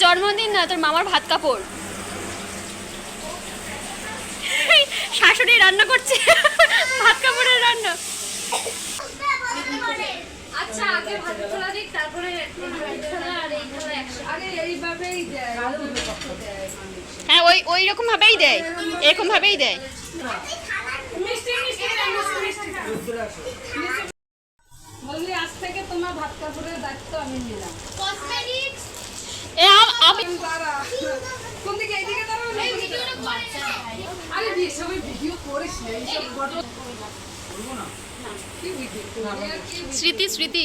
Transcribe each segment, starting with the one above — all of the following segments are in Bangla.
জন্মদিন না, তোর মামার ভাত কাপড়। শাশুড়ি রান্না করছে। ভাত কাপড়ের রান্না। আচ্ছা হ্যাঁ ওই ওই রকম ভাবেই দেয়। এরকম ভাবেই দেয়। আজ থেকে তোমার ভাত কাপড়ের দায়িত্ব আমি নিলাম কসমেটিক্স এ আম- আমি দাঁড়া কোন দিকে এইদিকে দাঁড়াও না এই এইদিকে ভিডিওটা করে না আরে বিয়ে সবাই ভিডিও করিস না এইসব ঘটনা কি ভিডিও স্মৃতি স্মৃতি।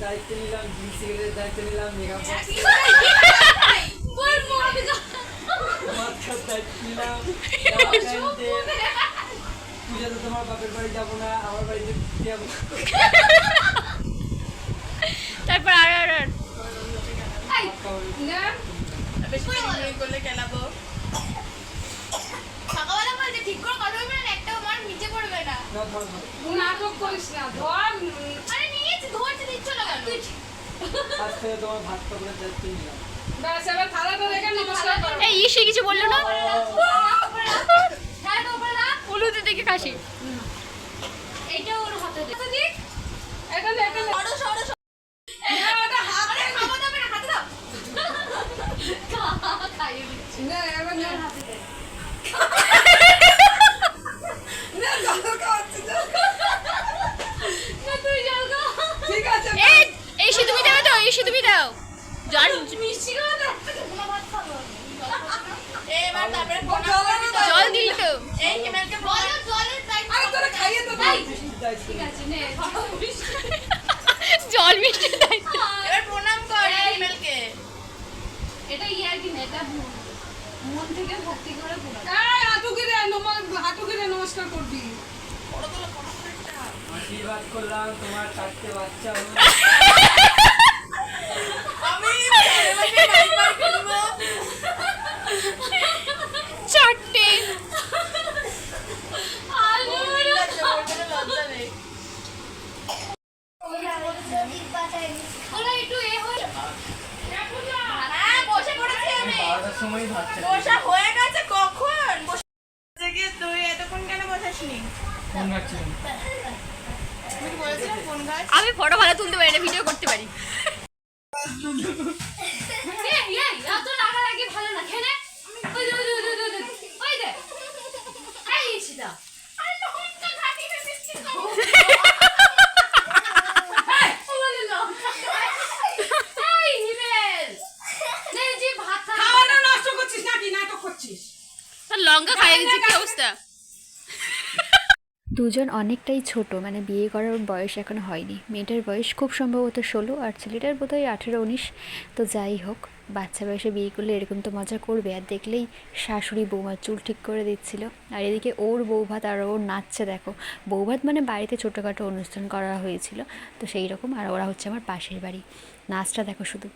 দায়িত্ব নিলাম দায়িত্ব নিলাম তোমার বাপের বাড়ি যাব না আমার বাড়িতে যাব তারপর আর আর আর এই না সকালবেলা বলতে ঠিক করে কথা বলবে না একটা আমার নিচে পড়বে না। না ধর ধর। নাটক করিস না ধর। আরে নিয়েছি ধরতে দিচ্ছ না তুই আজ তোমার ভাত কাপড়ের দায়িত্ব নিলাম ব্যাস এবার থালাটা রেখে নমস্কার করো? এই ইসে কিছু বলল না? হ্যাঁ তো উপরে রাখ হলুদে দেখে কাশি এইটা ওর হাতে দে এটা নে, এটা নে। সরো সরো সরো না, ওটা হাত আরে খাব যাবে না হাতে দাও খাইয়ে দিচ্ছি না, এবার নে। হাতে দে না, জল খাওয়াচ্ছি, জল। না তুই জল খাও ঠিক আছে এই এই সে তুমি দাও তো এই সে তুমি দাও জল মিষ্টি খাওয়া দে কোনো ভাত খাব এবার তারপরে ও জল এনে দাও। জল দিলি তো এই হিমেলকে বলো জলের দায়িত্ব আরে তোরা খাইয়ে তো এই, দায়িত্ব ঠিক আছে নে। জল মিষ্টি প্রণাম কর হিমেলকে এটা ইয়ার কি না? এটা মন- মন থেকে ভক্তি করে প্রণাম নমস্কার করবি। আশীর্বাদ করলাম তোমার চারটে বাচ্চা হলো চারটে ওরা একটু এ হয়ে হ্যাঁ বসে পড়েছি আমি বারোটার সময় ভাত বসা হয়ে গেছে কখন? বসে গিয়ে তুই এতক্ষণ কেন বসাসনি ফোন ঘাটছিলাম। আমি ফটো ভালো তুলতে পারি না ভিডিও করতে পারি এই এই এত রাগারাগি ভালো না খেলে ওই দে ওই দে ওই দে, ওই দে ওই দে এই ইশিতা আরে তখন তো ঘাটি না মিষ্টি খাও এই, ও বলে লঙ্কা। এই, হিমেল। নে, যে ভাত খাবি। খাওয়াটা নষ্ট করছিস নাকি নাটক করছিস তোর লঙ্কা খাইয়ে কি অবস্থা? দুজন অনেকটাই ছোট মানে বিয়ে করার বয়স এখনও হয়নি। মেয়েটার বয়স খুব সম্ভবত ষোলো আর ছেলেটার বোধহয় আঠেরো, উনিশ। তো যাই হোক, বাচ্চা বয়সে বিয়ে করলে এরকম তো মজা করবে, আর দেখলেই শাশুড়ি বৌমার চুল ঠিক করে দিচ্ছিল। আর এদিকে ওর বৌভাত আর ওর নাচছে, দেখো। বৌভাত মানে বাড়িতে ছোটোখাটো অনুষ্ঠান করা হয়েছিল, তো সেই রকম। আর ওরা হচ্ছে আমার পাশের বাড়ি। নাচটা দেখো শুধু।